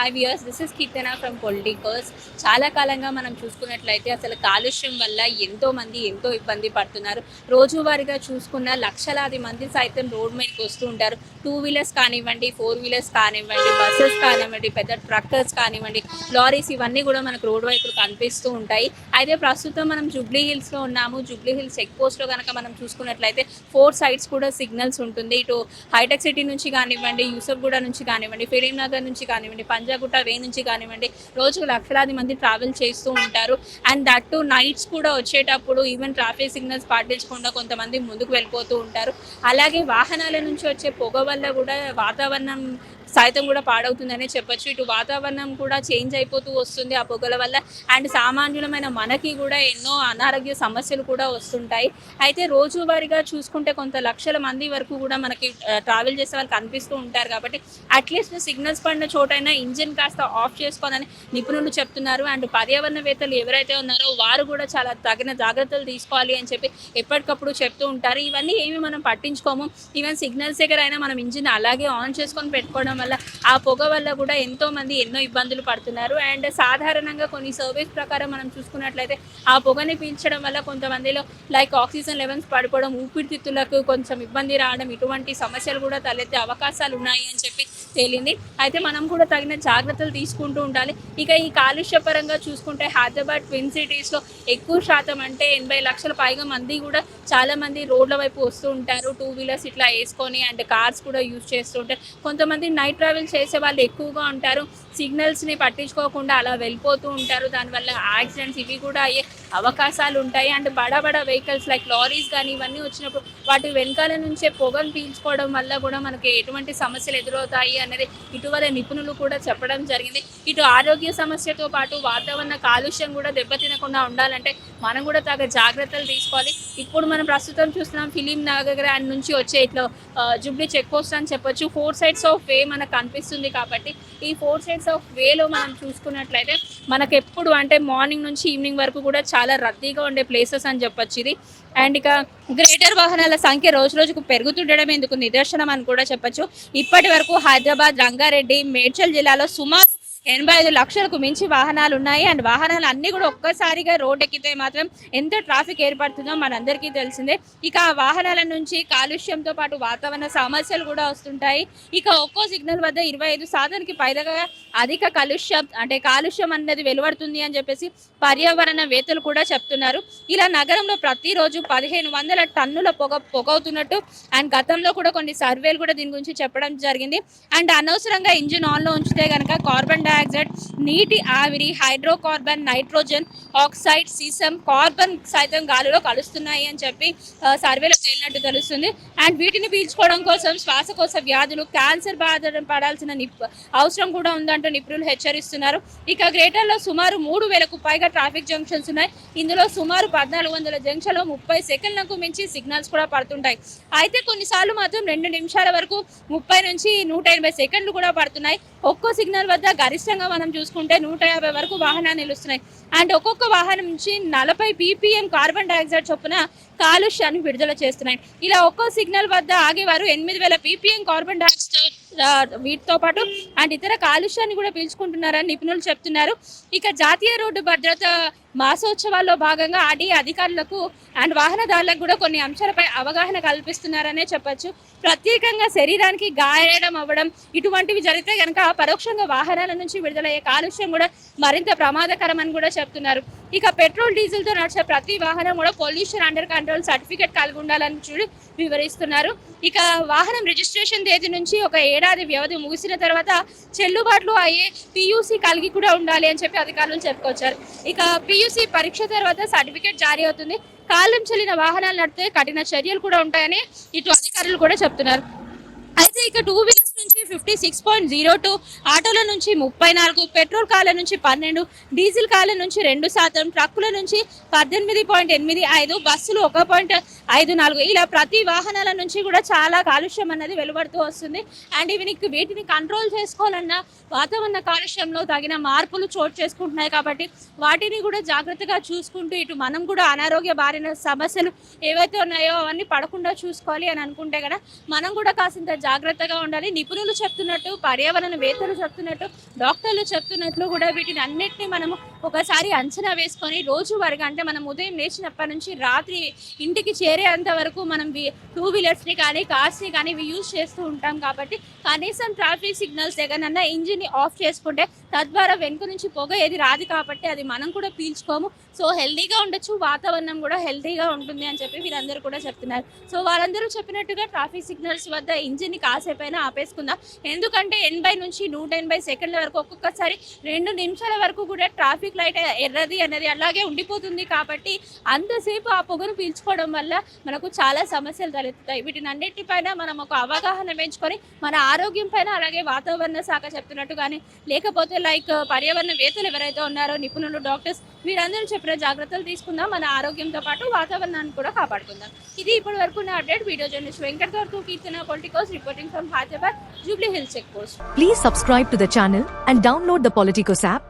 Five years this is Keerthana from politicos చాలా కాలంగా మనం చూసుకున్నట్లయితే అసలు కాలుష్యం వల్ల ఎంతో మంది ఎంతో ఇబ్బంది పడుతున్నారు. రోజువారీగా చూసుకున్న లక్షలాది మంది సైతం రోడ్ మీదకి వస్తూ ఉంటారు. టూ వీలర్స్ కానివ్వండి ఫోర్ వీలర్స్ కానివ్వండి బస్సెస్ కానివ్వండి పెద్ద ట్రక్కర్స్ కానివ్వండి లారీస్ ఇవన్నీ కూడా మనకు రోడ్ వైపు కనిపిస్తూ ఉంటాయి. అయితే ప్రస్తుతం మనం జూబ్లీ హిల్స్లో ఉన్నాము. జూబ్లీ హిల్స్ చెక్ పోస్ట్లో కనుక మనం చూసుకున్నట్లయితే ఫోర్ సైడ్స్ కూడా సిగ్నల్స్ ఉంటుంది. ఇటు హైటెక్ సిటీ నుంచి కానివ్వండి యూసఫ్గూడ నుంచి కానివ్వండి ఫిలిం నగర్ నుంచి కానివ్వండి పంజాగుట్ట వే నుంచి కానివ్వండి రోజుకు లక్షలాది మంది ట్రావెల్ చేస్తూ ఉంటారు. అండ్ దట్ టు నైట్స్ కూడా వచ్చేటప్పుడు ఈవెన్ ట్రాఫిక్ సిగ్నల్స్ పాటించకుండా కొంతమంది ముందుకు వెళ్ళిపోతూ ఉంటారు. అలాగే వాహనాల నుంచి వచ్చే పొగ వల్ల కూడా వాతావరణం సైతం కూడా పాడవుతుందనే చెప్పొచ్చు. ఇటు వాతావరణం కూడా చేంజ్ అయిపోతూ వస్తుంది ఆ పొగల వల్ల. అండ్ సామాన్యులమైన మనకి కూడా ఎన్నో అనారోగ్య సమస్యలు కూడా వస్తుంటాయి. అయితే రోజువారీగా చూసుకుంటే కొంత లక్షల మంది వరకు కూడా మనకి ట్రావెల్ చేసే వాళ్ళు కనిపిస్తూ ఉంటారు కాబట్టి అట్లీస్ట్ సిగ్నల్స్ పడిన చోటైనా ఇంజిన్ కాస్త ఆఫ్ చేసుకోవాలని నిపుణులు చెప్తున్నారు. అండ్ పర్యావరణవేత్తలు ఎవరైతే ఉన్నారో వారు కూడా చాలా తగిన జాగ్రత్తలు తీసుకోవాలి అని చెప్పి ఎప్పటికప్పుడు చెప్తూ ఉంటారు. ఇవన్నీ ఏమి మనం పట్టించుకోము. ఈవెన్ సిగ్నల్స్ దగ్గర అయినా మనం ఇంజిన్ అలాగే ఆన్ చేసుకొని పెట్టుకోవడం వల్ల ఆ పొగ వల్ల కూడా ఎంతో మంది ఎన్నో ఇబ్బందులు పడుతున్నారు. అండ్ సాధారణంగా కొన్ని సర్వేస్ ప్రకారం మనం చూసుకున్నట్లయితే ఆ పొగని పీల్చడం వల్ల కొంతమందిలో లైక్ ఆక్సిజన్ లెవెల్స్ పడిపోవడం ఊపిరితిత్తులకు కొంచెం ఇబ్బంది రావడం ఇటువంటి సమస్యలు కూడా తలెత్తే అవకాశాలు ఉన్నాయి అని చెప్పి తేలింది. అయితే మనం కూడా తగిన జాగ్రత్తలు తీసుకుంటూ ఉండాలి. ఇక ఈ కాలుష్య పరంగా చూసుకుంటే హైదరాబాద్ ట్విన్ సిటీస్లో ఎక్కువ శాతం అంటే ఎనభై లక్షల పైగా మంది కూడా చాలామంది రోడ్ల వైపు వస్తూ ఉంటారు. టూ వీలర్స్ ఇట్లా వేసుకొని అండ్ కార్స్ కూడా యూజ్ చేస్తూ ఉంటారు. కొంతమంది నైట్ ట్రావెల్ చేసే వాళ్ళు ఎక్కువగా ఉంటారు. సిగ్నల్స్ని పట్టించుకోకుండా అలా వెళ్ళిపోతూ ఉంటారు. దానివల్ల యాక్సిడెంట్స్ ఇవి కూడా అయ్యే అవకాశాలు ఉంటాయి. అండ్ బడా బడా వెహికల్స్ లైక్ లారీస్ కానీ ఇవన్నీ వచ్చినప్పుడు వాటి వెనకాల నుంచే పొగను పీల్చుకోవడం వల్ల కూడా మనకి ఎటువంటి సమస్యలు ఎదురవుతాయి అనేది ఇటీవల నిపుణులు కూడా చెప్పడం జరిగింది. ఇటు ఆరోగ్య సమస్యతో పాటు వాతావరణ కాలుష్యం కూడా దెబ్బతినకుండా ఉండాలంటే మనం కూడా తగ్గ జాగ్రత్తలు తీసుకోవాలి. ఇప్పుడు మనం ప్రస్తుతం చూస్తున్నాం ఫిలిం నగర్ నుంచి వచ్చే ఇట్లా జుబ్లీ చెక్ పోస్ట్ అని చెప్పొచ్చు. ఫోర్ సైడ్స్ ఆఫ్ వే మనకు కనిపిస్తుంది కాబట్టి ఈ ఫోర్ సైడ్స్ ఆఫ్ వేలో మనం చూసుకున్నట్లయితే మనకు ఎప్పుడు అంటే మార్నింగ్ నుంచి ఈవినింగ్ వరకు కూడా చాలా రద్దీగా ఉండే ప్లేసెస్ అని చెప్పొచ్చు ఇది. అండ్ ఇక గ్రేటర్ వాహనాల సంఖ్య రోజు రోజుకు పెరుగుతుండడం ఎందుకు నిదర్శనం అని కూడా చెప్పొచ్చు. ఇప్పటి వరకు హైదరాబాద్ రంగారెడ్డి మేడ్చల్ జిల్లాలో సుమారు ఎనభై ఐదు లక్షలకు మించి వాహనాలు ఉన్నాయి అండ్ వాహనాలు అన్నీ కూడా ఒక్కసారిగా రోడ్ ఎక్కితే మాత్రం ఎంత ట్రాఫిక్ ఏర్పడుతుందో మనందరికీ తెలిసిందే. ఇక ఆ వాహనాల నుంచి కాలుష్యంతో పాటు వాతావరణ సమస్యలు కూడా వస్తుంటాయి. ఇక ఒక్కో సిగ్నల్ వద్ద ఇరవై ఐదు శాతానికి పైగా అధిక కాలుష్యం అంటే కాలుష్యం అనేది వెలువడుతుంది అని చెప్పేసి పర్యావరణ వేత్తలు కూడా చెప్తున్నారు. ఇలా నగరంలో ప్రతిరోజు పదిహేను వందల టన్నుల పొగ పొగవుతున్నట్టు అండ్ గతంలో కూడా కొన్ని సర్వేలు కూడా దీని గురించి చెప్పడం జరిగింది. అండ్ అనవసరంగా ఇంజిన్ ఆన్లో ఉంచితే కనుక కార్బన్ డయాక్సైడ్ నీటి ఆవిరి హైడ్రోకార్బన్ నైట్రోజన్ ఆక్సైడ్ సీసం కార్బన్ సైతం గాలిలో కలుస్తున్నాయి అని చెప్పి సర్వేలో తేలినట్టు తెలుస్తుంది. అండ్ వీటిని పీల్చుకోవడం కోసం శ్వాసకోశ వ్యాధులు క్యాన్సర్ బాధ పడాల్సిన అవసరం కూడా ఉందంటూ నిపుణులు హెచ్చరిస్తున్నారు. ఇక గ్రేటర్లో సుమారు మూడు వేలకు పైగా ట్రాఫిక్ జంక్షన్స్ ఉన్నాయి. ఇందులో సుమారు పద్నాలుగు వందల జంక్షన్లో ముప్పై సెకండ్లకు మించి సిగ్నల్స్ కూడా పడుతుంటాయి. అయితే కొన్నిసార్లు మాత్రం రెండు నిమిషాల వరకు ముప్పై నుంచి నూట ఎనభై సెకండ్లు కూడా పడుతున్నాయి. ఒక్కో సిగ్నల్ వద్ద గరిష్టంగా మనం చూసుకుంటే నూట యాభై వరకు వాహనాలు నిలుస్తున్నాయి. అండ్ ఒక్కొక్క వాహనం నుంచి నలభై పీపీఎం కార్బన్ డైఆక్సైడ్ చొప్పున కాలుష్యాన్ని విడుదల చేస్తున్నాయి. ఇలా ఒక్కో సిగ్నల్ వద్ద ఆగేవారు ఎనిమిది వేల పీపీఎం కార్బన్ డైఆక్సైడ్ వీటితో పాటు అండ్ ఇతర కాలుష్యాన్ని కూడా పీల్చుకుంటున్నారని నిపుణులు చెప్తున్నారు. ఇక జాతీయ రోడ్డు భద్రత మాసోత్సవాల్లో భాగంగా ఆడి అధికారులకు అండ్ వాహనదారులకు కూడా కొన్ని అంశాలపై అవగాహన కల్పిస్తున్నారనే చెప్పొచ్చు. ప్రత్యేకంగా శరీరానికి గాయడం అవ్వడం ఇటువంటివి జరిగితే కనుక పరోక్షంగా వాహనాల నుంచి విడుదలయ్యే కాలుష్యం కూడా మరింత ప్రమాదకరం అని కూడా చెప్తున్నారు. ఇక పెట్రోల్ డీజిల్తో నడిచే ప్రతి వాహనం కూడా పొల్యూషన్ అండర్ కంట్రోల్ సర్టిఫికేట్ కలిగి ఉండాలని చూడు వివరిస్తున్నారు. ఇక వాహనం రిజిస్ట్రేషన్ తేదీ నుంచి ఒక ఏడాది వ్యవధి ముగిసిన తర్వాత చెల్లుబాట్లు అయ్యే పియూసీ కలిగి కూడా ఉండాలి అని చెప్పి అధికారులు చెప్పుకొచ్చారు. ఇక పియూసీ పరీక్ష తర్వాత సర్టిఫికేట్ జారీ అవుతుంది. కాలం చెల్లిన వాహనాలు నడితే కఠిన చర్యలు కూడా ఉంటాయని ఇటు అధికారులు కూడా చెప్తున్నారు. అయితే ఇక టూ వీలర్స్ నుంచి fifty six point zero two ఆటోల నుంచి ముప్పై నాలుగు పెట్రోల్ కార్ల నుంచి పన్నెండు డీజిల్ కార్ల నుంచి రెండు శాతం ట్రక్కుల నుంచి పద్దెనిమిది పాయింట్ ఎనిమిది ఐదు బస్సులు ఒక పాయింట్ ఐదు నాలుగు. ఇలా ప్రతి వాహనాల నుంచి కూడా చాలా కాలుష్యం అన్నది వెలువడుతూ వస్తుంది. అండ్ ఇవి వీటిని కంట్రోల్ చేసుకోవాలన్నా వాతావరణ కాలుష్యంలో తగిన మార్పులు చోటు చేసుకుంటున్నాయి కాబట్టి వాటిని కూడా జాగ్రత్తగా చూసుకుంటూ ఇటు మనం కూడా అనారోగ్య బారిన సమస్యలు ఏవైతే ఉన్నాయో అవన్నీ పడకుండా చూసుకోవాలి అని అనుకుంటే కదా మనం కూడా కాసింత జాగ్రత్తగా ఉండాలి. నిపుణులు చెప్తున్నట్టు పర్యావరణ వేత్తలు చెప్తున్నట్టు డాక్టర్లు చెప్తున్నట్లు కూడా వీటిని అన్నిటిని మనము ఒకసారి అంచనా వేసుకొని రోజువారీగా అంటే మనం ఉదయం లేచినప్పటి నుంచి రాత్రి ఇంటికి చేరేంత వరకు మనం టూ వీలర్స్ని కానీ కార్స్ని కానీ ఇవి యూజ్ చేస్తూ ఉంటాం కాబట్టి కనీసం ట్రాఫిక్ సిగ్నల్స్ దగ్గరనన్నా ఇంజిన్ని ఆఫ్ చేసుకుంటే తద్వారా వెనుక నుంచి పొగ ఏది రాదు కాబట్టి అది మనం కూడా పీల్చుకోము. సో హెల్దీగా ఉండొచ్చు వాతావరణం కూడా హెల్దీగా ఉంటుంది అని చెప్పి వీరందరూ కూడా చెప్తున్నారు. సో వాళ్ళందరూ చెప్పినట్టుగా ట్రాఫిక్ సిగ్నల్స్ వద్ద ఇంజిన్ని కాసేపైనా ఆపేసుకుందాం. ఎందుకంటే ఎనభై నుంచి నూట ఎనభై సెకండ్ల వరకు ఒక్కొక్కసారి రెండు నిమిషాల వరకు కూడా ట్రాఫిక్ లైట్ ఎర్రది అనేది అలాగే ఉండిపోతుంది కాబట్టి అంతసేపు ఆ పొగను పీల్చుకోవడం వల్ల మనకు చాలా సమస్యలు తలెత్తుతాయి. వీటిని అన్నిటిపైన మనం ఒక అవగాహన పెంచుకొని మన ఆరోగ్యం పైన అలాగే వాతావరణ శాఖ చెప్తున్నట్టు కానీ లేకపోతే లైక్ పర్యావరణ వేత్తలు ఎవరైతే ఉన్నారో నిపుణులు డాక్టర్స్ వీరందరూ చెప్పిన జాగ్రత్తలు తీసుకుందాం. మన ఆరోగ్యంతో పాటు వాతావరణాన్ని కూడా కాపాడుకుందాం. ఇది ఇప్పటి వరకు నా అప్డేట్. వీడియో జర్నలిస్ట్ వెంకట్ గారు Keerthana politicos reporting from Hyderabad Jubilee Hills check post. Please subscribe to the channel and download the Politicos app.